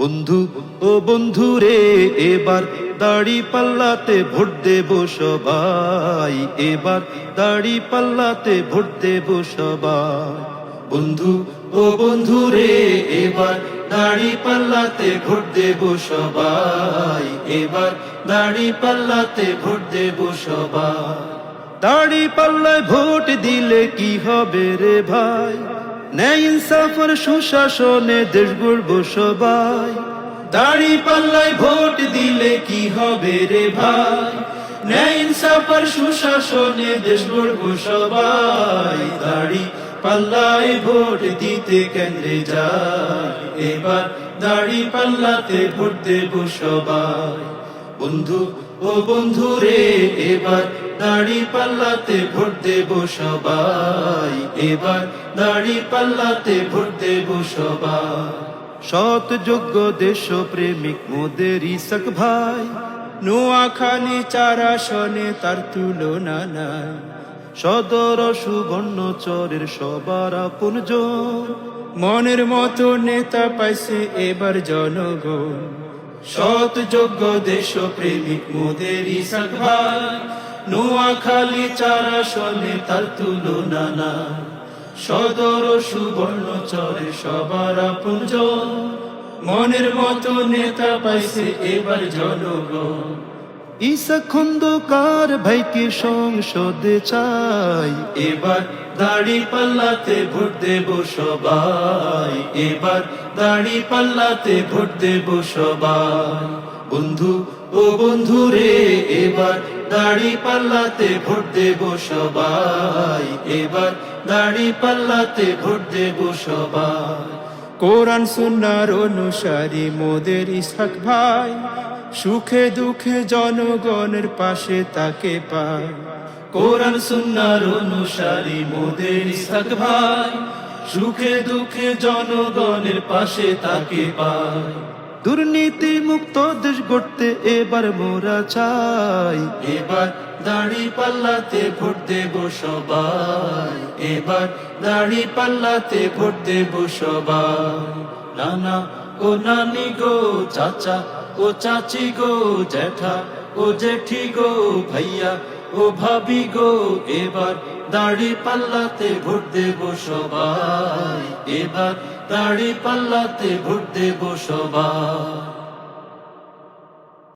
বন্ধু, ও বন্ধু রে, এবার দাড়ি পাল্লাতে ভোট দেব সবাই। এবার দাড়ি পাল্লাতে ভোট দেব সবাই। বন্ধু, ও বন্ধু রে, এবার দাড়ি পাল্লাতে ভোট দেব সবাই। এবার দাড়ি পাল্লাতে ভোট দেব সবাই। দাড়ি পাল্লায় ভোট দিলে কি হবে রে ভাই? ন্যায় ইনসাফের সুশাসনে দেশ গড়ব সবাই। দাড়ি পাল্লায় ভোট দিলে কি হবে রে ভাই? ন্যায় ইনসাফের সুশাসনে দেশ গড়ব সবাই। দাড়ি পাল্লায় ভোট দিতে কেন্দ্রে যায় এবার দাড়ি পাল্লাতে ভোট দেব সবাই। বন্ধু ও বন্ধু রে, এবার দাড়ি পাল্লাতে ভোট দেব সবাই। এবার দাড়ি পাল্লাতে ভোট দেব সবাই। সৎ, যোগ্য দেশ প্রেমিক মোদের ইসক ভাই। নোয়াখালী চারা শনে তার তুলনা নাই। সদর সুবর্ণ চরের সবার আপনজন মনের মতো নেতা পাইছে এবার জনগণ। সৎ যোগ্য দেশ প্রেমিক মোদের ইসাক ভাই নোয়াখালী চারা শনে তার তুলনা না সদর সুবর্ণ চরে সবার আপনজ মনের মতো নেতা পাইছে এবার জনগণ। ইসা খন্দকার ভাইকে সংসদে চাই। এবার দাড়ি পাল্লাতে ভোট দেব সবাই। এবার দাড়ি পাল্লাতে ভোট দেব সবাই। বন্ধু ও বন্ধু রে এবার দাড়ি পাল্লাতে ভোট দেব সবাই। এবার দাড়ি পাল্লাতে ভোট দেব সবাই। কোরআন সুন্নার অনুসারী মোদের ইসহাক ভাই সুখে দুঃখে জনগণের পাশে তাকে পায়। কোরআন সুন্নার অনুসারী মোদের ইসহাক ভাই, সুখে দুঃখে জনগণের পাশে তাকে পায়। দুর্নীতি মুক্ত দেশ গড়তে এবার মোরা চাই। এবার দাড়ি পাল্লাতে ভোট দেব সবাই। এবার দাড়ি পাল্লাতে ভোট দেব সবাই। নানা ও নানি গো চাচা, ও চাচি গো জ্যাঠা, ও জেঠি গো ভাইয়া, ও ভাবি গো এবার দাড়ি পাল্লাতে ভোট দেব সবাই, এবার দাড়ি পাল্লাতে ভোট দেব সবাই।